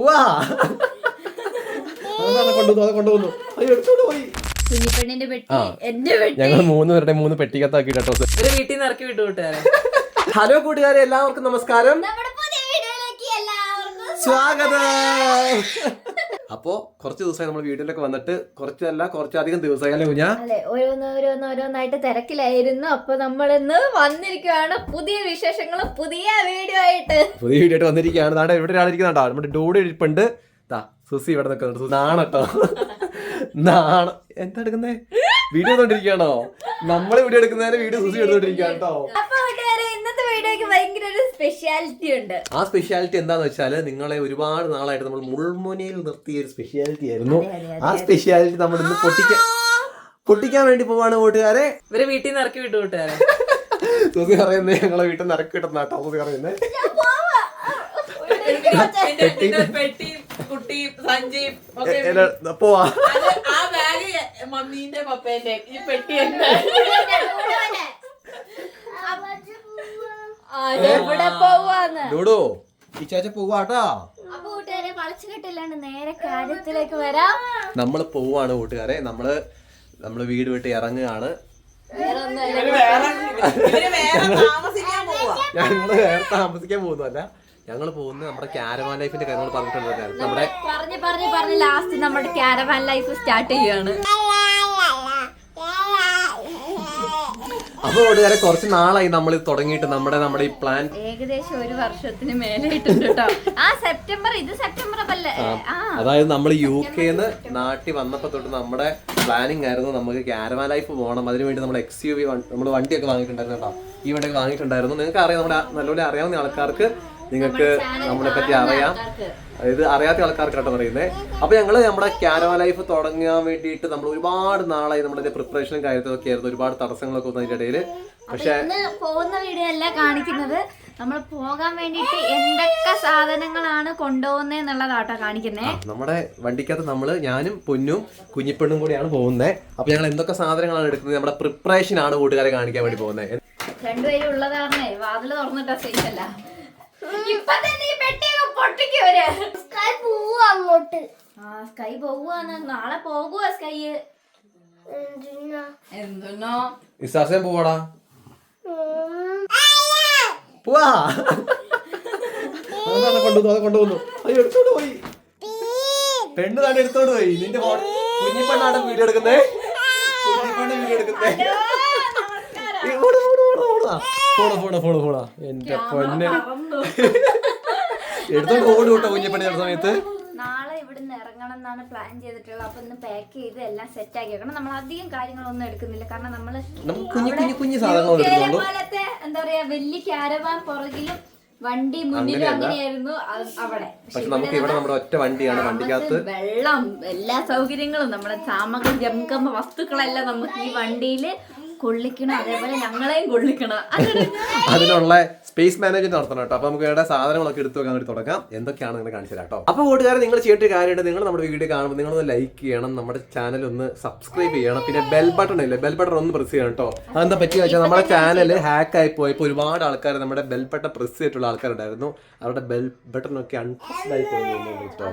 പോവാ കൊണ്ടുവന്നു കൊണ്ടുവന്നു? അയ്യോ എടുത്തോണ്ട് പോയി. കുഞ്ഞിപ്പെണ്ണിന്റെ പെട്ടി ആ. എന്റെ പെട്ടി. ഞങ്ങൾ മൂന്ന് പേരുടെ മൂന്ന് പെട്ടിക്കത്താക്കി കേട്ടോ വീട്ടിൽ നിന്ന് ഇറക്കി വിട്ടു കൂട്ടുകാരെ. ഹലോ കൂട്ടുകാരെ എല്ലാവർക്കും നമസ്കാരം. നമ്മുടെ പുതിയ വീഡിയോയിലേക്ക് എല്ലാവർക്കും സ്വാഗതം. അപ്പോ കുറച്ച് ദിവസമായി നമ്മൾ വീട്ടിലൊക്കെ വന്നിട്ട് കുറച്ചല്ല കുറച്ചധികം ദിവസമായി അല്ലേ കുഞ്ഞാ അല്ലെ ഓരോന്ന് ഓരോന്ന് ഓരോന്നായിട്ട് തിരക്കിലായിരുന്നു. അപ്പൊ നമ്മൾ ഇന്ന് വന്നിരിക്കുകയാണ് പുതിയ വിശേഷങ്ങളും പുതിയ വീഡിയോ ആയിട്ട്. പുതിയ വീഡിയോ ആയിട്ട് വന്നിരിക്കുകയാണ്. നാടെ ഇവിടെ ഒരാളിരിക്കുന്നുണ്ടോ നമ്മുടെ ഡോഡി ഇരിപ്പുണ്ട്. സുസി ഇവിടെ നിൽക്കുന്നുണ്ട്. നാണട്ടോ നാണ എന്താ എടുക്കുന്നേ? വീഡിയോ എടുത്തോണ്ടിരിക്കുകയാണോ? നമ്മൾ വീഡിയോ എടുക്കുന്നതിന് വീഡിയോ സുസി എടുത്തോണ്ടിരിക്കുകയാണ് കേട്ടോ അപ്പൊ കൂട്ടുകാരെ ഇന്നത്തെ വീഡിയോക്ക് ഭയങ്കര ഒരു സ്പെഷ്യാലിറ്റി ഉണ്ട് ആ സ്പെഷ്യാലിറ്റി എന്താന്ന് വെച്ചാൽ നിങ്ങളെ ഒരുപാട് നാളായിട്ട് നമ്മൾ മുൾമുനയിൽ നിർത്തിയ ഒരു സ്പെഷ്യാലിറ്റി ആയിരുന്നു ആ സ്പെഷ്യാലിറ്റി നമ്മൾ ഇന്ന് പൊട്ടിക്കാൻ പൊട്ടിക്കാൻ വേണ്ടി പോവാണ് കൂട്ടുകാരെ ഇവർ വീട്ടിൽ നിന്ന് ഇറക്കി വിട്ടു കൂട്ടുകാരെ സുസി പറയുന്നത് ഞങ്ങളെ വീട്ടിൽ നിന്ന് ഇറക്കി കിട്ടുന്ന കേട്ടോ സുസി പറയുന്നത് കുട്ടിയും സഞ്ചിയും ഒക്കെ പോവാ ആ ബാഗ് മമ്മീന്റെ പപ്പേന്റെ ഈ പെട്ടി എന്താ ഡൂഡു ഈ ചേച്ച പോവാട്ടോ. അപ്പൊ കൂട്ടുകാരെ വളച്ചു കെട്ടില്ലാണ്ട് നേരെ കാര്യത്തിലേക്ക് വരാം. നമ്മൾ പോവാണ് കൂട്ടുകാരെ. നമ്മൾ നമ്മൾ വീട് വിട്ട് ഇറങ്ങുകയാണ്. ഇവർ വേറെ ഇവർ വേറെ താമസിക്കാൻ പോവാ. ഞങ്ങൾ വേറെ താമസിക്കാൻ പോകുന്നല്ല ഞങ്ങൾ പോകുന്നത് നമ്മുടെ ക്യാരവാൻ ലൈഫിന്റെ കാര്യങ്ങൾ പറഞ്ഞിട്ടുണ്ടായിരുന്നു നമ്മുടെ പറഞ്ഞ് പറഞ്ഞ് പറഞ്ഞ് ലാസ്റ്റ് നമ്മുടെ ക്യാരവാൻ ലൈഫ് സ്റ്റാർട്ട് ചെയ്യാണ് അപ്പൊ കൂട്ടുകാരെ കുറച്ച് നാളായി നമ്മൾ ഇത് തുടങ്ങിയിട്ട് നമ്മുടെ നമ്മുടെ ഈ പ്ലാൻ ഏകദേശം ഒരു വർഷത്തിന് മേലെ ഇട്ടുണ്ട് കേട്ടോ ആ സെപ്റ്റംബർ ഇത് സെപ്റ്റംബർ അല്ലേ? അതായത് നമ്മൾ യു കെന്ന് നാട്ടിൽ വന്നപ്പോ തൊട്ട് നമ്മുടെ പ്ലാനിങ് ആയിരുന്നു നമുക്ക് ക്യാരവാൻ ലൈഫ് പോകണം അതിനുവേണ്ടി നമ്മൾ എക്സ് യു വി നമ്മൾ വണ്ടിയൊക്കെ വാങ്ങിയിട്ടുണ്ടായിരുന്നു കേട്ടോ ഈ വണ്ടിയൊക്കെ വാങ്ങിയിട്ടുണ്ടായിരുന്നു. നിങ്ങൾക്ക് അറിയാം നമ്മുടെ നല്ലപോലെ അറിയാവുന്ന ആൾക്കാർക്ക് നിങ്ങൾക്ക് നമ്മളെ പറ്റി അറിയാം. അതായത് അറിയാത്ത ആൾക്കാർക്കാട്ടോ പറയുന്നത് അപ്പൊ ഞങ്ങൾ നമ്മുടെ ക്യാരവാൻ ലൈഫ് തുടങ്ങാൻ വേണ്ടിയിട്ട് നമ്മൾ ഒരുപാട് നാളായി നമ്മളതിന്റെ പ്രിപ്പറേഷനും കാര്യത്തിലൊക്കെ ആയിരുന്നു. ഒരുപാട് തടസ്സങ്ങളൊക്കെ വന്നതിന്റെ ഇടയിൽ. ഇടയിൽ പക്ഷെ പോകുന്ന വീഡിയോ അല്ല കാണിക്കുന്നത്. നമ്മൾ പോകാൻ വേണ്ടിയിട്ട് എന്തൊക്കെ സാധനങ്ങളാണ് കൊണ്ടുപോകുന്നതെന്നുള്ളതാട്ടോ കാണിക്കുന്നത് നമ്മുടെ വണ്ടിക്കകത്ത് നമ്മൾ ഞാനും പൊന്നും കുഞ്ഞിപ്പെണ്ണും കൂടിയാണ് പോകുന്നത് അപ്പൊ ഞങ്ങൾ എന്തൊക്കെ സാധനങ്ങളാണ് എടുക്കുന്നത്? നമ്മുടെ പ്രിപ്പറേഷൻ ആണ് കൂട്ടുകാരെ കാണിക്കാൻ വേണ്ടി പോകുന്നത് രണ്ടുപേരും ഉള്ളതാണ്. വാതിൽ തുറന്നിട്ട സേഫ് അല്ല. ഇപ്പൊ തന്നെ ഈ പെട്ടിയൊക്കെ സ്കൈ പോവാ അങ്ങോട്ട്. ആ സ്കൈ പോവാന്ന് നാളെ പോകുവാ സ്കൈ എന്തിനോ? ഇസാസേം പോവാടാ. പോവാ. കൊണ്ടുവന്നു അത് കൊണ്ടുവന്നു? അയ്യോ എടുത്തോണ്ട് പോയി. പെണ്ണ് തന്നെ എടുത്തോണ്ട് പോയി. നിന്റെ കുഞ്ഞിപ്പെണ്ണാണ് വീഡിയോ എടുക്കുന്നേ. കുഞ്ഞിപ്പെണ്ണ് വീഡിയോ എടുക്കുന്നേ. ഓട് ഓട് ഓട് ഓടാ. പോടാ പോടാ പോടാ പോടാ എന്റെ പൊന്നെ. എടുത്തോണ്ട് ഓട് കേട്ടോ കുഞ്ഞിപ്പെണ്ണ ചില സമയത്ത്. നാളെ ഇവിടുന്ന് ഇറങ്ങണം എന്നാണ് പ്ലാൻ ചെയ്തിട്ടുള്ളത്. അപ്പൊ ഒന്ന് പാക്ക് ചെയ്ത് എല്ലാം സെറ്റ് ആക്കി വെക്കണം. നമ്മൾ അധികം കാര്യങ്ങളൊന്നും എടുക്കുന്നില്ല. കാരണം നമ്മൾ കുഞ്ഞു കുഞ്ഞു കുഞ്ഞു സാധനങ്ങൾ പോലത്തെ എന്താ പറയാ വലിയ ക്യാരവാൻ പുറകിലും വണ്ടി മുന്നിലും അങ്ങനെയായിരുന്നു അവിടെ. പക്ഷെ നമുക്ക് ഇവിടെ നമ്മുടെ ഒറ്റ വണ്ടിയാണ്. വണ്ടിക്കകത്ത് വെള്ളം എല്ലാ സൗകര്യങ്ങളും നമ്മുടെ ചാമകം ജംകമ്മ വസ്തുക്കളെല്ലാം നമുക്ക് ഈ വണ്ടിയിൽ കൊള്ളിക്കണം അതേപോലെ ഞങ്ങളെയും കൊള്ളിക്കണം. അതിനുള്ള സ്പേസ് മാനേജ്മെന്റ് നടത്തണം കേട്ടോ. അപ്പൊ നമുക്ക് വേണ്ട സാധനങ്ങളൊക്കെ എടുത്തു വെക്കാൻ വേണ്ടി തുടങ്ങാം. എന്തൊക്കെയാണ് നിങ്ങൾ കാണിച്ചു കേട്ടോ. അപ്പൊ കൂട്ടുകാരെ നിങ്ങൾ ചെയ്യേണ്ട കാര്യമായിട്ട് നിങ്ങൾ നമ്മുടെ വീഡിയോ കാണുമ്പോൾ നിങ്ങളൊന്ന് ലൈക്ക് ചെയ്യണം നമ്മുടെ ചാനൽ ഒന്ന് സബ്സ്ക്രൈബ് ചെയ്യണം. പിന്നെ ബെൽ ബട്ടൺ ഇല്ലേ? ബെൽ ബട്ടൺ ഒന്ന് പ്രസ് ചെയ്യണം കേട്ടോ. അതെന്താ പറ്റി വെച്ചാൽ നമ്മുടെ ചാനൽ ഹാക്ക് ആയി പോയപ്പോൾ ഒരുപാട് ആൾക്കാർ നമ്മുടെ ബെൽ ബട്ടൺ പ്രസ് ചെയ്തിട്ടുള്ള ആൾക്കാരുണ്ടായിരുന്നു. അവരുടെ ബെൽ ബട്ടൺ ഒക്കെ അൺപ്രസ്ഡ് ആയി പോയി കേട്ടോ.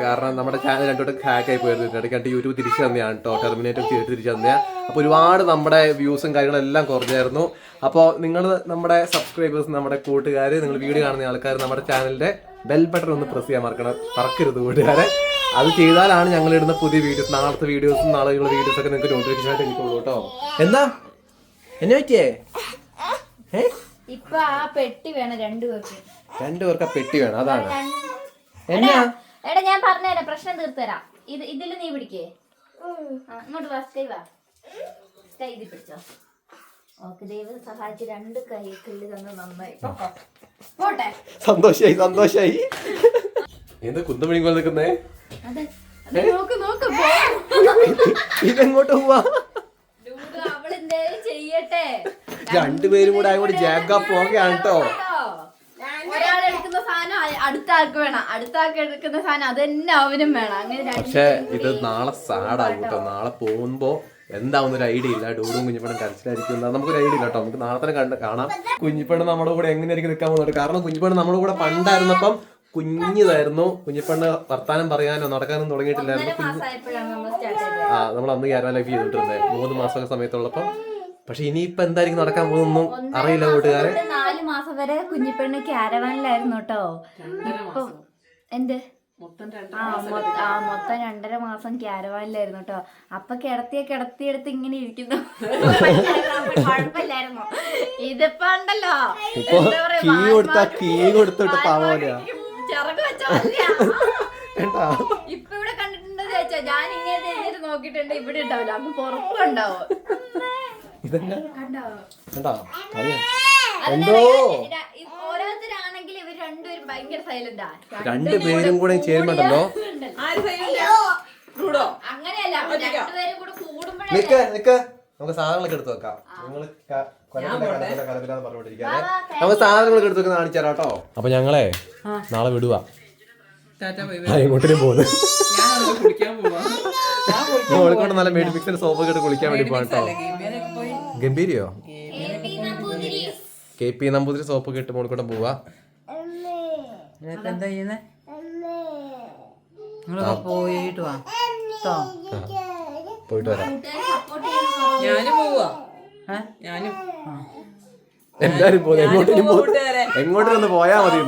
കാരണം നമ്മുടെ ചാനൽ രണ്ടോട്ട് ഹാക്ക് ആയി പോയിരുന്നു. ഇടയ്ക്കായിട്ട് യൂട്യൂബ് തിരിച്ചു തന്നെയാണ് കേട്ടോ. ടെർമിനേറ്റ് ചെയ്തിട്ട് തിരിച്ചു തന്നെയാണ് അപ്പോൾ ഒരുപാട് നമ്മുടെ വ്യൂസും കാര്യങ്ങളെല്ലാം കുറഞ്ഞായിരുന്നു. അപ്പോൾ നിങ്ങൾ നമ്മുടെ സബ്സ്ക്രൈബേഴ്സ് നമ്മുടെ കൂട്ടുകാർ നിങ്ങൾ വീഡിയോ കാണുന്ന ആൾക്കാർ നമ്മുടെ ചാനലിന്റെ ബെൽ ബട്ടൺ ഒന്ന് പ്രസ് ചെയ്യാൻ മറക്കണം. മറക്കരുത് കൂട്ടുകാരെ. അത് ചെയ്താലാണ് ഞങ്ങൾ ഇടുന്ന പുതിയ വീഡിയോസ് നാളത്തെ വീഡിയോസും നാളെ വീഡിയോസ് ഒക്കെ നിങ്ങൾക്ക് നോട്ടിഫിക്കേഷൻ ആയിട്ട് എനിക്കുള്ളൂ കേട്ടോ. എന്താ? എന്നെ പറ്റിയേ? ഏ? ഇപ്പൊ ആ പെട്ടി വേണം രണ്ടുപേർക്ക് രണ്ടുപേർക്ക് ആ പെട്ടി വേണം അതാണ്. എന്നാ? എടാ ഞാൻ പറഞ്ഞുതരാം പ്രശ്നം തീർത്തുതരാം. ഇത് ഇതിൽ നീ പിടിക്കേ. ഇങ്ങോട്ട് സ്കൈ വാ ഇത് പിടിച്ചോ ഓക്കെ ദൈവം സഹായിച്ച് രണ്ട് കൈ കിള്ളി തന്ന് നന്നായി. പോട്ടെ. സന്തോഷായി സന്തോഷായി. എന്താ കുന്തമണി പോലെ നിൽക്കുന്നേ? അതെ. അതെ നോക്ക് നോക്ക് പോ. ഇതെങ്ങോട്ട് പോവാ? ചെയ്യട്ടെ. രണ്ടുപേരും കൂടെ അങ്ങോട്ട് ജാഗ പോകയാണ് കേട്ടോ. ഒരാൾ എടുക്കുന്ന സാധനം അടുത്ത ആൾക്ക് വേണം. അടുത്ത ആൾക്ക് എടുക്കുന്ന സാധനം അത് തന്നെ അവനും വേണം. അങ്ങനെ പക്ഷേ പക്ഷെ ഇത് നാളെ സാഡാകും കേട്ടോ. നാളെ പോകുമ്പോ എന്താവുന്ന ഒരു ഐഡിയ ഇല്ല. ഡൂഡും കുഞ്ഞിപ്പണം കരച്ചിലായിരിക്കും. എന്താ നമുക്കൊരു ഐഡിയ ഇല്ല കേട്ടോ. നമുക്ക് നാളെ തന്നെ കണ്ട് കാണാം. കുഞ്ഞിപ്പണ് നമ്മുടെ കൂടെ എങ്ങനെയായിരിക്കും നിൽക്കാൻ പോകുന്നത്? കാരണം കുഞ്ഞിപ്പണ് നമ്മുടെ കൂടെ പണ്ടായിരുന്നപ്പം കുഞ്ഞിതായിരുന്നു. കുഞ്ഞിപ്പണ്ണ് വർത്താനം പറയാനോ നടക്കാനോ തുടങ്ങിയിട്ടില്ലായിരുന്നു. ഒന്നര മാസമായപ്പോഴാണ് നമ്മൾ സ്റ്റാർട്ട് ചെയ്തത്. ആ നമ്മൾ അന്ന് കേരള ലൈഫ് ചെയ്തിട്ടുണ്ട്. മൂന്ന് മാസമൊക്കെ സമയത്തുള്ളപ്പം. പക്ഷെ ഇനിയിപ്പോ എന്തായിരിക്കും നടക്കാൻ പോകുന്നു അറിയില്ല കൂട്ടുകാരെ. നാല് മാസം വരെ കുഞ്ഞിപ്പെണ്ണ് ക്യാരവാനിലായിരുന്നു കേട്ടോ. ഇപ്പം എന്ത്? ആ മൊത്തം രണ്ടര മാസം ക്യാരവാനിലായിരുന്നു കേട്ടോ അപ്പൊ കിടത്തിയ കിടത്തിയെടുത്ത് ഇങ്ങനെ ഇരിക്കുന്നു. കുഴപ്പമില്ലായിരുന്നു. ഇതിപ്പോ ഉണ്ടല്ലോ. കീ കൊടുത്ത കീ കൊടുത്തിട്ട് ഇപ്പൊ ഇവിടെ കണ്ടിട്ടുണ്ടോ ചോദിച്ചാ? ഞാൻ ഇങ്ങനെ തിരിഞ്ഞിട്ട് നോക്കിയിട്ടുണ്ട്. ഇവിടെ ഉണ്ടാവില്ല. അപ്പൊ പുറത്തുണ്ടാവും കണ്ടോ? അത് എന്തോ ര- ഈ ഓരോരുത്തരാണെങ്കിൽ ഇവർ രണ്ടുപേരും ഭയങ്കര സൈലന്റാ രണ്ടുപേരും കൂടെ ചേരുമ്പോണ്ടല്ലോ ആര് സൈലന്റ് റൂഡോ? അങ്ങനെയല്ല രണ്ടുപേരും കൂടെ കൂടുമ്പോഴേ നിക്ക് നിക്ക്. നമുക്ക് സാധനങ്ങളൊക്കെ എടുത്തു വെക്കാം. നിങ്ങൾ നമുക്ക് സാധനങ്ങളൊക്കെ എടുത്തു വെക്കുന്ന കാണിച്ചു തരാം കേട്ടോ. അപ്പൊ ഞങ്ങളെ നാളെ വിടുക ടാറ്റ ബൈ എങ്ങോട്ടിനും പോകുന്നു ഞാൻ കുളിക്കാൻ പോവാ. ഞാൻ കുളിക്കാൻ നല്ല മേഡ് മിക്സിന് സോപ്പൊക്കെ ഇട്ട് കുളിക്കാൻ വേണ്ടി പോട്ടോ ഗംഭീരിയോ? നമ്പൂതിരി. കെ പി നമ്പൂതിരി സോപ്പൊക്കെ ഇട്ട് മോളിക്കൂടെ പോവാ. എന്താ ചെയ്യുന്നേ? നിങ്ങളൊക്കെ പോയിട്ട് വാ. കേട്ടോ പോയിട്ട് വരാം. ഞാനും പോവാ? ഞാനും. എല്ലാരും പോകുന്നു എങ്ങോട്ടും എങ്ങോട്ടും ഒന്ന് പോയാ മതി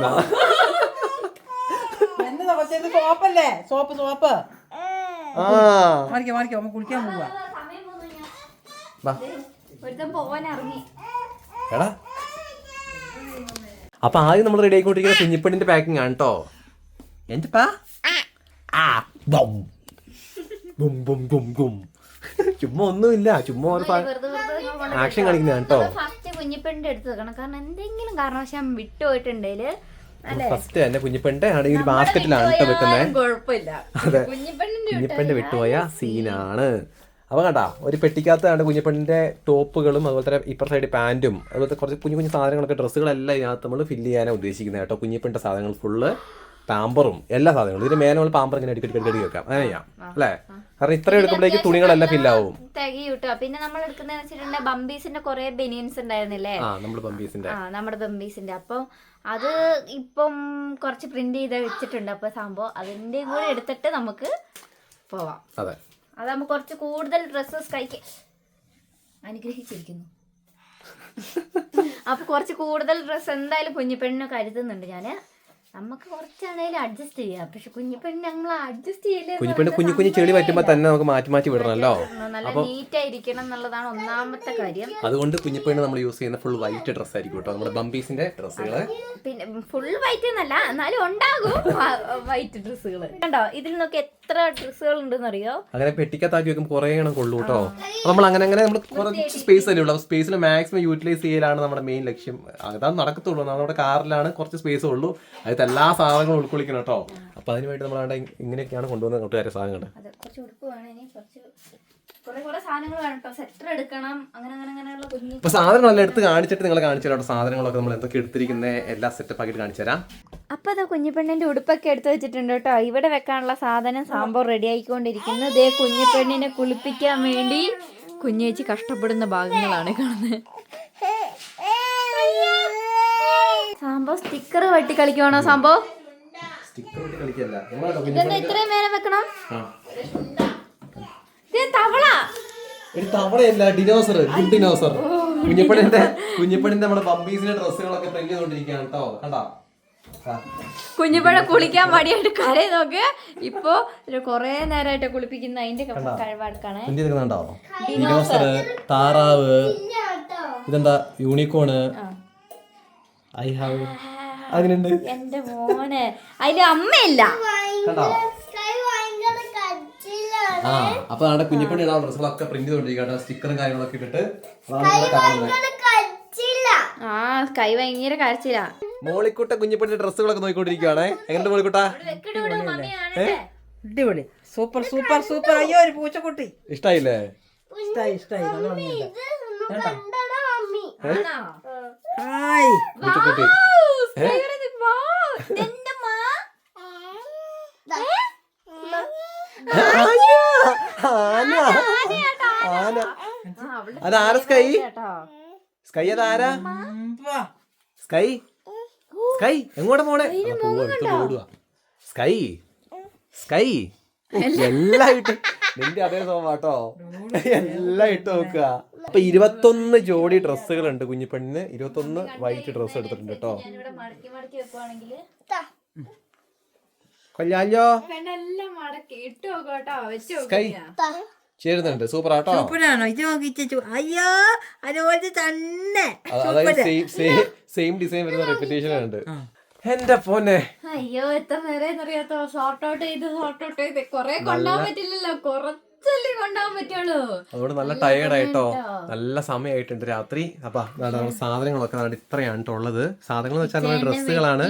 പക്ഷേ ഇത് സോപ്പല്ലേ? Soap soap. ആ. മാറിക്കോ മാറിക്കോ. നമ്മ കുളിക്കാൻ പോവാ. എടാ. അപ്പൊ ആദ്യം നമ്മൾ റെഡി ആയിക്കൊണ്ടിരിക്കുന്ന കുഞ്ഞിപ്പണിന്റെ പാക്കിംഗ് ആണ് കേട്ടോ എന്റെ പാ ആ ബം ബും ബും ബും ബും. ചുമ്മാ ഒന്നുമില്ല ചുമ്മാ ഒരു ആക്ഷൻ കാണിക്കുന്നതാണ് കേട്ടോ ഫസ്റ്റ് കുഞ്ഞിപ്പെണ്ണിന്റെ അടുത്ത് വെക്കണം. കാരണം എന്തെങ്കിലും കാരണവശാൽ വിട്ടുപോയിട്ടുണ്ടെങ്കിൽ അല്ലെ? ഫസ്റ്റ് തന്നെ കുഞ്ഞിപ്പെണ്ണിന്റെ ആണെങ്കിൽ ഒരു ബാസ്ക്കറ്റിലാണ് കേട്ടോ വെക്കുന്നത് കുഞ്ഞിപ്പെണ്ണിന്റെ വിട്ടുപോയ സീനാണ് അപ്പൊ കണ്ടാ ഒരു പെട്ടിക്കകത്ത് കണ്ട് കുഞ്ഞിപ്പെണ്ണിന്റെ ടോപ്പുകളും അതുപോലെ തന്നെ ഇപ്പുറ സൈഡ് പാന്റും അതുപോലത്തെ കുറച്ച് കുഞ്ഞു കുഞ്ഞു സാധനങ്ങളൊക്കെ ഡ്രസ്സുകളെല്ലാം ഇതിനകത്ത് നമ്മൾ ഫില്ല് ചെയ്യാനാണ് ഉദ്ദേശിക്കുന്നത് കേട്ടോ. കുഞ്ഞിപ്പെണ്ണിന്റെ സാധനങ്ങൾ ഫുള്ള് പാമ്പറും എല്ലാ സാധനങ്ങളും. ഇതിന് മേലെ നമ്മൾ പാമ്പർ ഇങ്ങനെ അടിക്കടി അടിക്കടി വെക്കാം. അങ്ങനെ ചെയ്യാം അല്ലേ? കാരണം ഇത്ര എടുക്കുമ്പോഴേക്ക് തുണികളെല്ലാം ഫില്ലാവും തികയൂട്ടോ പിന്നെ നമ്മൾ എടുക്കുന്നത് വെച്ചിട്ടുണ്ടെങ്കിൽ ബംബീസിന്റെ കുറെ ബനിയൻസ് ഉണ്ടായിരുന്നില്ലേ? ആ നമ്മൾ ബംബീസിന്റെ. നമ്മുടെ ബംബീസിന്റെ. അപ്പം അത് ഇപ്പം കുറച്ച് പ്രിന്റ് ചെയ്ത് വെച്ചിട്ടുണ്ട്. അപ്പൊ സംഭവം അതിന്റെ കൂടെ എടുത്തിട്ട് നമുക്ക് പോവാം. അതെ. അതാകുമ്പോ കുറച്ച് കൂടുതൽ ഡ്രസ്സസ് കഴിക്ക അനുഗ്രഹിച്ചിരിക്കുന്നു. അപ്പൊ കുറച്ച് കൂടുതൽ ഡ്രസ്സ് എന്തായാലും കുഞ്ഞിപ്പെണ്ണിനെ കരുതുന്നുണ്ട് ഞാൻ. നമുക്ക് കുറച്ചാണേലും അഡ്ജസ്റ്റ് ചെയ്യാം. പക്ഷെ കുഞ്ഞിപ്പെണ്ണിന് ഞങ്ങൾ അഡ്ജസ്റ്റ് ചെയ്യില്ല കുഞ്ഞിപ്പെണ്ണ് കുഞ്ഞു കുഞ്ഞു ചെളി പറ്റുമ്പോൾ തന്നെ നമുക്ക് മാറ്റി മാറ്റി വിടണമല്ലോ നല്ല നീറ്റ് ആയിരിക്കണം എന്നുള്ളതാണ് ഒന്നാമത്തെ കാര്യം. അതുകൊണ്ട് കുഞ്ഞിപ്പെണ്ണ് നമ്മൾ യൂസ് ചെയ്യുന്ന ഫുൾ വൈറ്റ് ഡ്രസ് ആയിരിക്കും കേട്ടോ. നമ്മുടെ ബംബീസിന്റെ ഡ്രസ്സുകൾ പിന്നെ ഫുൾ വൈറ്റ് എന്നല്ല എന്നാലും ഉണ്ടാകും വൈറ്റ് ഡ്രസ്സുകൾ കണ്ടോ? ഇതിൽ നിന്നൊക്കെ എത്ര ഡ്രസ്സുകൾ ഉണ്ടെന്ന് അറിയോ അങ്ങനെ പെട്ടിക്കത്താക്കി വെക്കുമ്പോൾ കുറേ എണ്ണം കൊള്ളൂ കേട്ടോ. നമ്മൾ അങ്ങനെ അങ്ങനെ നമ്മൾ കുറച്ച് സ്പേസ് അല്ലേ ഉള്ളൂ. സ്പേസിൽ മാക്സിമം യൂട്ടിലൈസ് ചെയ്യലാണ് നമ്മുടെ മെയിൻ ലക്ഷ്യം. അതാണ് നടക്കത്തുള്ളൂ. നമ്മുടെ കാറിലാണ് കുറച്ച് സ്പേസ് ഉള്ളൂ. അതിൽ എല്ലാ സാധനങ്ങളും ഉൾക്കൊള്ളിക്കണം കേട്ടോ. അപ്പൊ അതിന് വേണ്ടി നമ്മൾ അവിടെ ഇങ്ങനെയൊക്കെയാണ് കൊണ്ടുവന്ന കൂട്ടുകാരെ സാധനങ്ങൾ അതെ കുറച്ച് ഉടുപ്പ് വേണം ഇനി കുറച്ച് അപ്പൊ സാധനങ്ങളെല്ലാം എടുത്ത് കാണിച്ചിട്ട് നിങ്ങൾ കാണിച്ചു തരാം സാധനങ്ങളൊക്കെ നമ്മൾ എന്തൊക്കെ എടുത്തിരിക്കുന്ന എല്ലാ സെറ്റപ്പ് ആക്കിയിട്ട് കാണിച്ചു തരാം. അപ്പൊ അത് കുഞ്ഞിപ്പെണ്ണിന്റെ ഉടുപ്പൊക്കെ എടുത്തു വെച്ചിട്ടുണ്ട് കേട്ടോ. ഇവിടെ വെക്കാനുള്ള സാധനം സാമ്പാർ റെഡി ആയിക്കൊണ്ടിരിക്കുന്നു. ദേ കുഞ്ഞിപ്പെണ്ണിനെ കുളിപ്പിക്കാൻ വേണ്ടി കുഞ്ഞേച്ചി കഷ്ടപ്പെടുന്ന ഭാഗങ്ങളാണ് കാണുന്നത് സാമ്പോ സ്റ്റിക്കർ വെട്ടി കളിക്കുവാണോ സംഭവം? സ്റ്റിക്കർ വെട്ടി കളിക്കല്ല. ഇതെന്താ ഇത്രയും നേരം വെക്കണം. തവള? ഒരു തവളയല്ല ഡിനോസർ ഡിനോസർ കുഞ്ഞിപ്പണിന്റെ കുഞ്ഞിപ്പണിന്റെ നമ്മുടെ ബംബീസിന്റെ ഡ്രസ്സുകളൊക്കെ പ്രിന്റ് ചെയ്തോണ്ടിരിക്കുകയാണ് കേട്ടോ കണ്ടാ? ആ. കുഞ്ഞിപ്പഴ കുളിക്കാൻ മടിയായിട്ട് കരയെ നോക്ക്. ഇപ്പൊ കൊറേ നേരമായിട്ട് കുളിപ്പിക്കുന്ന അതിന്റെ കഴിവെടുക്കാണ്. ഡിനോസർ താറാവ് ഇതെന്താ യൂണിക്കോണ്? ഐ ഹാവ് അതിനുണ്ട് എന്റെ മോനെ. അതിൽ അമ്മയില്ല. കണ്ടോ? ആ അപ്പൊ നമ്മുടെ കുഞ്ഞിപ്പണി ഇടാൻ ഡ്രസ്സുകളൊക്കെ പ്രിന്റ് ചെയ്തോണ്ടിരിക്കട്ടെ സ്റ്റിക്കറും കാര്യങ്ങളൊക്കെ ഇട്ടിട്ട് ആ കൈ ഭയങ്കര കരച്ചില്ല മോളിക്കുട്ട കുഞ്ഞിപ്പണിന്റെ ഡ്രസ്സുകളൊക്കെ നോക്കിക്കൊണ്ടിരിക്കുകയാണ്. എങ്ങനെ മോളിക്കുട്ട? അടിപൊളി. Super super super. അയ്യോ ഒരു പൂച്ചക്കുട്ടി. ഇഷ്ടായില്ലേ? ഇഷ്ടായി ഇഷ്ടായി. ഹായ്. പൂച്ചക്കുട്ടി ആന. ആന. അതാരാ സ്കൈ. സ്കൈ അതാരാ. സ്കൈ. സ്കൈ എങ്ങോട്ട് പോണേ എടുത്ത് ഓടുവാ. സ്കൈ. സ്കൈ. എല്ലാം ഇട്ട്. നിന്റെ അതേ സോമാട്ടോ എല്ലാം ഇട്ട് നോക്കുക. അപ്പൊ ഇരുപത്തൊന്ന് ജോഡി ഡ്രസ്സുകൾ ഉണ്ട് കുഞ്ഞിപ്പെണ്ണിന് ഇരുപത്തൊന്ന് വൈറ്റ് ഡ്രസ്സ് എടുത്തിട്ടുണ്ട് കേട്ടോ. കൊല്ലാലോ ചേരുന്നുണ്ട്. സൂപ്പർ ആട്ടോ സൂപ്പറാണോ? ഇത് നോക്കിച്ചു അയ്യോ അതുപോലെ തന്നെ. അതായത് സെയിം സെയിം സെയിം ഡിസൈൻ വരുന്ന റെപ്പിറ്റേഷൻ ഉണ്ട്. എന്റെ പൊന്നെ. അയ്യോ എത്ര നേരം അറിയാത്തോ ഷോർട്ട് ഔട്ട് ചെയ്ത് ഷോർട്ട് ഔട്ട് ചെയ്ത്. കൊറേ കൊണ്ടാൻ പറ്റില്ലല്ലോ. പറ്റുള്ളൂ അതുകൊണ്ട് നല്ല ടയേർഡ് ആയിട്ടോ നല്ല സമയമായിട്ടുണ്ട് രാത്രി. അപ്പൊ സാധനങ്ങളൊക്കെ അതാണ് ഇത്രയാണ് ഉള്ളത്. സാധനങ്ങൾ എന്ന് വെച്ചാൽ ഡ്രസ്സുകളാണ്.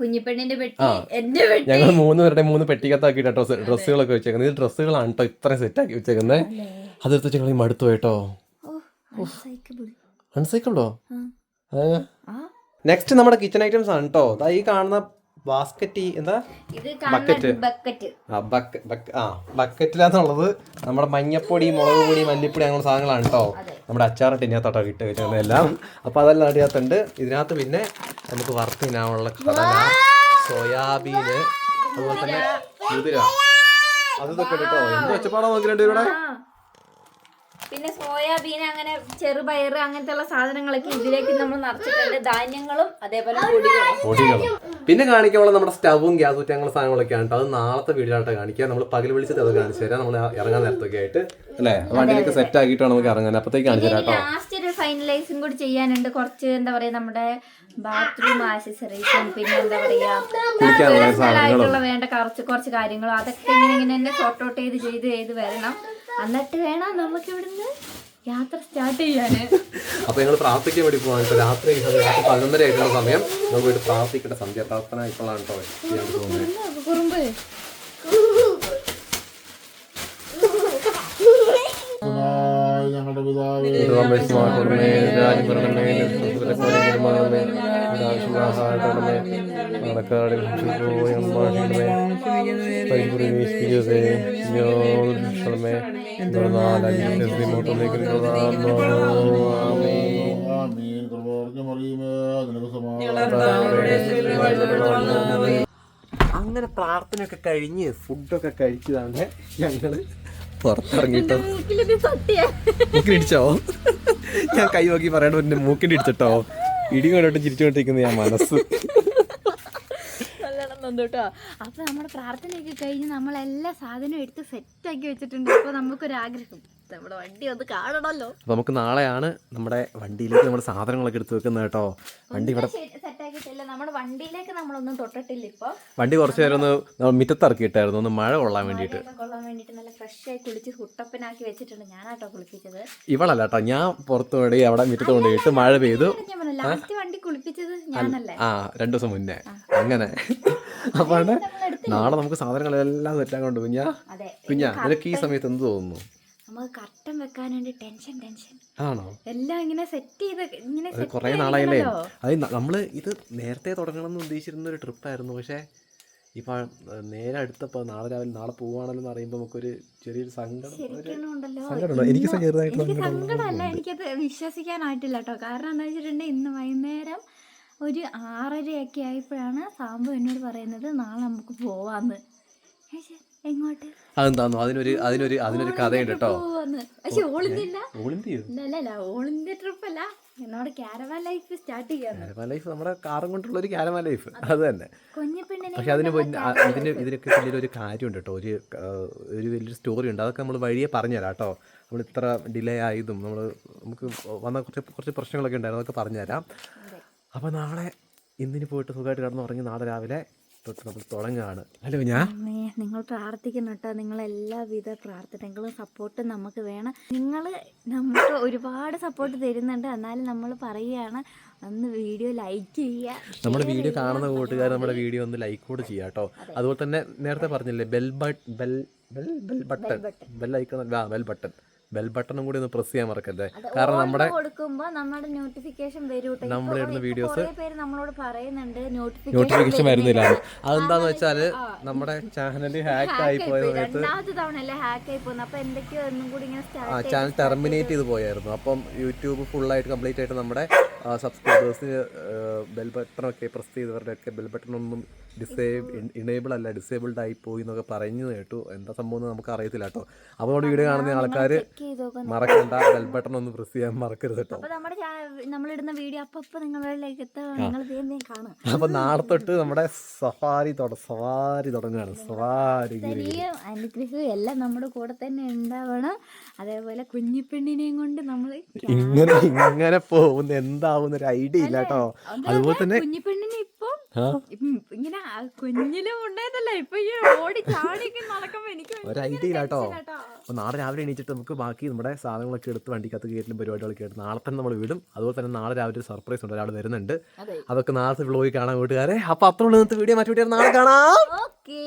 കുഞ്ഞിപ്പെണ്ണിന്റെ പെട്ടി എന്റെ പെട്ടി ഞങ്ങൾ മൂന്ന് പേരുടെ മൂന്ന് പെട്ടിക്കത്താക്കിട്ടോ ഡ്രസ്സുകളൊക്കെ വെച്ചേക്കുന്നത് ഇത് ഡ്രസ്സുകളാണ് കേട്ടോ ഇത്രയും സെറ്റ് ആക്കി വെച്ചേക്കുന്നത് അതെടുത്ത് ഈ മടുത്തു കേട്ടോ. അൺസൈക്കിളോ. നെക്സ്റ്റ് നമ്മുടെ കിച്ചൺ ഐറ്റംസ് ആണ് കേട്ടോ ഈ കാണുന്ന ബാസ്ക്കറ്റ് എന്താ. ബക്കറ്റ്. ആ ബക്ക ബക്ക ആ ബക്കറ്റിലാന്നുള്ളത് നമ്മുടെ മഞ്ഞപ്പൊടി മുളക് പൊടി മല്ലിപ്പൊടി അങ്ങനെ സാധനങ്ങളാണ് കേട്ടോ നമ്മുടെ അച്ചാറിട്ട് ഇതിനകത്തോട്ടോ ഇട്ട് വെച്ചതെല്ലാം അപ്പോൾ അതെല്ലാം ഇതിനകത്തുണ്ട് ഇതിനകത്ത് പിന്നെ നമുക്ക് വറുത്ത് തിന്നാനുള്ള കടല സോയാബീന് അതുപോലെ തന്നെ മുതിര. അത് ഇതൊക്കെ കേട്ടോ എന്ത് ഒച്ചപ്പാടാ നോക്കി ഇവിടെ പിന്നെ സോയാബീൻ അങ്ങനെ ചെറുപയർ അങ്ങനത്തെ ഉള്ള സാധനങ്ങളൊക്കെ ഇതിലേക്ക് നമ്മൾ നിറച്ചിട്ടുണ്ട്. ധാന്യങ്ങളും അതേപോലെ പൊടികളും. പിന്നെ കാണിക്കാനുള്ള നമ്മുടെ സ്റ്റവും ഗ്യാസ് കുറ്റി അങ്ങനെ സാധനങ്ങളൊക്കെ ആണ് അത് നാളത്തെ വീഡിയോയിലായിട്ട് കാണിക്കുക. നമ്മൾ പകൽ വിളിച്ചിട്ട് അത് കാണിച്ചു തരാം. നമ്മൾ ഇറങ്ങാൻ നേരത്തൊക്കെ ആയിട്ട്. അല്ലേ? വണ്ടിയിലേക്ക് സെറ്റ് ആക്കിയിട്ടാണ് നമുക്ക് ഇറങ്ങാൻ. അപ്പത്തേക്ക് കാണിച്ചു തരാം ലാസ്റ്റ് ഒരു ഫൈനലൈസും കൂടി ചെയ്യാനുണ്ട്. കുറച്ച് എന്താ പറയാ നമ്മുടെ ബാത്റൂം ആക്സസറീസും പിന്നെ എന്താ പറയാ ആയിട്ടുള്ള വേണ്ട കുറച്ച് കുറച്ച് കാര്യങ്ങളും. അതൊക്കെ ഇങ്ങനെ ഇങ്ങനെ തന്നെ സോർട്ട് ഔട്ട് ചെയ്ത് ചെയ്ത് ചെയ്ത് വരണം. എന്നിട്ട് വേണം നമുക്ക് ഇവിടുന്ന് യാത്ര സ്റ്റാർട്ട് ചെയ്യാന്. അപ്പൊ ഞങ്ങൾ പ്രാർത്ഥിക്കാൻ വേണ്ടി പോകാൻ രാത്രി പതിനൊന്നര ആയിട്ടുള്ള സമയം നമുക്ക് പോയിട്ട് പ്രാർത്ഥിക്കട്ടെ. സന്ധ്യ പ്രാർത്ഥന ഇപ്പോഴാണ് കേട്ടോ ഞങ്ങളുടെ പിതാവേ മറിയുമേ നിനക്ക് സമാധാനം അങ്ങനെ പ്രാർത്ഥനയൊക്കെ കഴിഞ്ഞ് ഫുഡൊക്കെ കഴിച്ചതാണ് ഞങ്ങൾ പുറത്തിറങ്ങിട്ടോ മൂക്കിലിടിച്ചോ? ഞാൻ കൈ നോക്കി പറയണ എന്റെ മൂക്കിന്റെ ഇടിച്ചിട്ടോ ഇടി കൊണ്ടോട്ട് ചിരിച്ചുകൊണ്ടിരിക്കുന്ന ഞാൻ മനസ്സ്. അപ്പൊ നമ്മുടെ പ്രാർത്ഥനയൊക്കെ കഴിഞ്ഞ് നമ്മൾ എല്ലാ സാധനവും എടുത്ത് സെറ്റ് ആക്കി വെച്ചിട്ടുണ്ട്. അപ്പൊ നമുക്കൊരാഗ്രഹം. നമ്മുടെ വണ്ടി ഒന്ന് കാണണമല്ലോ അപ്പൊ നമുക്ക് നാളെയാണ് നമ്മുടെ വണ്ടിയിലേക്ക് നമ്മുടെ സാധനങ്ങളൊക്കെ എടുത്ത് വെക്കുന്നത് കേട്ടോ. വണ്ടി ഇവിടെ സെറ്റ് ആക്കിയിട്ടില്ല. നമ്മുടെ വണ്ടിയിലേക്ക് നമ്മളൊന്നും തൊട്ടിട്ടില്ല ഇപ്പൊ. വണ്ടി കുറച്ച് നേരം ഒന്ന് മിറ്റത്തിറക്കിയിട്ടായിരുന്നു ഒന്ന് മഴ കൊള്ളാൻ വേണ്ടിയിട്ട്. കൊള്ളാൻ വേണ്ടിട്ട് നല്ല ഫ്രഷ് ആയി കുളിച്ച് കുട്ടപ്പനാക്കി വെച്ചിട്ടുണ്ട്. ഞാനാട്ടോ കുളിപ്പിച്ചത്. ഇവളല്ല കേട്ടോ. ഞാൻ പുറത്തു പോയി അവിടെ മുറ്റത്ത് കൊണ്ടുപോയിട്ട് മഴ പെയ്തു. ലാസ്റ്റ് വണ്ടി കുളിപ്പിച്ചത് ഞാനല്ലേ? ആ രണ്ടു ദിവസം മുന്നേ. അങ്ങനെ. അപ്പാണ് നാളെ നമുക്ക് സാധനങ്ങളെല്ലാം തെറ്റാൻ കൊണ്ട് കുഞ്ഞാ കുഞ്ഞാ നിനക്ക് ഈ സമയത്ത് എന്ത് തോന്നുന്നു? നമുക്ക് കർട്ടൻ വെക്കാനുണ്ട് ടെൻഷൻ ടെൻഷൻ. ആണോ? എല്ലാം ഇങ്ങനെ സെറ്റ് ചെയ്ത് ഇങ്ങനെ കുറെ നാളായില്ലേ. അത് ന- നമ്മൾ ഇത് നേരത്തെ തുടങ്ങണമെന്ന് ഉദ്ദേശിച്ചിരുന്ന ഒരു ട്രിപ്പായിരുന്നു പക്ഷേ ഇപ്പൊ നേരെ അടുത്തപ്പോ നാളെ രാവിലെ നാളെ പോവാണെന്ന് എന്ന് അറിയുമ്പോൾ നമുക്കൊരു ചെറിയൊരു സങ്കടം സങ്കടമുണ്ടോ? എനിക്ക് സങ്കടമല്ല. എനിക്കത് വിശ്വസിക്കാനായിട്ടില്ല കേട്ടോ കാരണം എന്താ വെച്ചിട്ടുണ്ടെങ്കിൽ ഇന്ന് വൈകുന്നേരം ഒരു ആറരയൊക്കെ ആയപ്പോഴാണ് സാമ്പു എന്നോട് പറയുന്നത് നാളെ നമുക്ക് പോവാന്ന്. എങ്ങോട്ട്? അതെന്താന്നോ? അതിനൊരു അതിനൊരു അതിനൊരു കഥയുണ്ട് കേട്ടോ അല്ല ഓൾ ഇന്ത്യ ട്രിപ്പ് അല്ല. നമ്മുടെ കാരവാൻ ലൈഫ് സ്റ്റാർട്ട് ലൈഫ് നമ്മുടെ കാറും കൊണ്ടുള്ള ഒരു ലൈഫ് അത്. തന്നെ. പക്ഷെ അതിന് അതിന് ഇതിനൊക്കെ ഇതിന് ഇതിനൊക്കെ പിന്നിലൊരു കാര്യമുണ്ട് കേട്ടോ ഒരു ഒരു വലിയൊരു സ്റ്റോറി ഉണ്ട്. അതൊക്കെ നമ്മൾ വഴിയെ പറഞ്ഞുതരാം കേട്ടോ നമ്മൾ ഇത്ര ഡിലേ ആയതും നമ്മൾ നമുക്ക് വന്ന കുറച്ച് കുറച്ച് പ്രശ്നങ്ങളൊക്കെ ഉണ്ടായിരുന്നു. അതൊക്കെ പറഞ്ഞുതരാം. അപ്പോൾ നാളെ ഇന്നിന് പോയിട്ട് സുഖമായിട്ട് കിടന്ന് ഉറങ്ങി? നാളെ രാവിലെ തൊട്ട് തുടങ്ങുകയാണ് ഹലോ ഞാൻ നിങ്ങൾ പ്രാർത്ഥിക്കണം കേട്ടോ നിങ്ങൾ എല്ലാവിധ പ്രാർത്ഥനകളും സപ്പോർട്ടും നമുക്ക് വേണം. നിങ്ങൾ നമുക്ക് ഒരുപാട് സപ്പോർട്ട് തരുന്നുണ്ട്. എന്നാലും നമ്മൾ പറയുകയാണ് ഒന്ന് വീഡിയോ ലൈക്ക് ചെയ്യുക നമ്മുടെ വീഡിയോ കാണുന്ന കൂട്ടുകാർ നമ്മുടെ വീഡിയോ ഒന്ന് ലൈക്ക് കൂടെ ചെയ്യാം കേട്ടോ. അതുപോലെ തന്നെ നേരത്തെ പറഞ്ഞില്ലേ bell but bell bell bell button bell icon bell button bell ബട്ടണും കൂടി ഒന്ന് പ്രസ് ചെയ്യാൻ മറക്കല്ലേ? കാരണം നമ്മുടെ കൊടുക്കുമ്പോൾ നമ്മുടെ നോട്ടിഫിക്കേഷൻ വരും കേട്ടോ. നമ്മളിടുന്ന വീഡിയോസ് നമ്മളോട് പറയുന്നുണ്ട് നോട്ടിഫിക്കേഷൻ വരുന്നില്ല. അതെന്താന്ന് വെച്ചാൽ നമ്മുടെ ചാനൽ ഹാക്ക് ആയി പോയ. സമയത്ത് ആ ചാനൽ ടെർമിനേറ്റ് ചെയ്ത് പോയായിരുന്നു. അപ്പം യൂട്യൂബ് ഫുൾ ആയിട്ട് കംപ്ലീറ്റ് ആയിട്ട് നമ്മുടെ സബ്സ്ക്രൈബേഴ്സിന് ബെൽ ബട്ടൺ ഒക്കെ പ്രസ് ചെയ്തവരുടെയൊക്കെ ബെൽ ബട്ടൺ ഒന്നും ഡിസേബിൾ ഇണേബിൾ അല്ല ഡിസേബിൾഡ് ആയി പോയി എന്നൊക്കെ പറഞ്ഞു കേട്ടു. എന്താ സംഭവം എന്ന് നമുക്ക് അറിയത്തില്ല കേട്ടോ അപ്പോൾ നമ്മുടെ വീഡിയോ കാണുന്ന ആൾക്കാർ മറക്കണ്ട ബെൽ ബട്ടൺ ഒന്ന് പ്രസ് ചെയ്യാൻ മറക്കരുത് കേട്ടോ. അപ്പൊ നമ്മുടെ നമ്മളിടുന്ന വീഡിയോ അപ്പൊ അപ്പൊ നിങ്ങളിലേക്ക് എത്താൻ അപ്പൊ നാളെ തൊട്ട് നമ്മുടെ സഫാരി സവാരി തുടങ്ങുകയാണ്. ശരിയും അനുഗ്രഹവും എല്ലാം നമ്മുടെ കൂടെ തന്നെ ഉണ്ടാവണം. അതേപോലെ കുഞ്ഞിപ്പെണ്ണിനെയും കൊണ്ട് നമ്മൾ ഇങ്ങനെ ഇങ്ങനെ പോകുന്ന എന്താവുന്ന ഒരു ഐഡിയ ഇല്ല കേട്ടോ. അതുപോലെ തന്നെ കുഞ്ഞിപ്പെണ്ണിനെ ഇങ്ങനെ കുഞ്ഞിലെ ഉണ്ടായതല്ല ഇപ്പൊ ഈ ഓടി ചാടിക്ക് നടക്കുമ്പോ എനിക്ക് ഒരു ഐഡിയ കേട്ടോ. അപ്പോൾ നാളെ രാവിലെ എണീച്ചിട്ട് നമുക്ക് ബാക്കി നമ്മുടെ സാധനങ്ങളൊക്കെ എടുത്ത് വണ്ടിക്കകത്ത് കയറ്റലും പരിപാടികളൊക്കെ എടുത്ത് നാളെ തന്നെ നമ്മൾ വിടും. അതുപോലെ തന്നെ നാളെ രാവിലെ ഒരു സർപ്രൈസ് ഉണ്ട്. ഒരാൾ വരുന്നുണ്ട്. അതൊക്കെ നാളത്തെ വ്ലോഗിൽ കാണാൻ വീട്ടുകാരെ അപ്പോൾ അത്ര ഉള്ള വീഡിയോ മാറ്റി വീട്ടുകാർ നാളെ കാണാം. ഓക്കേ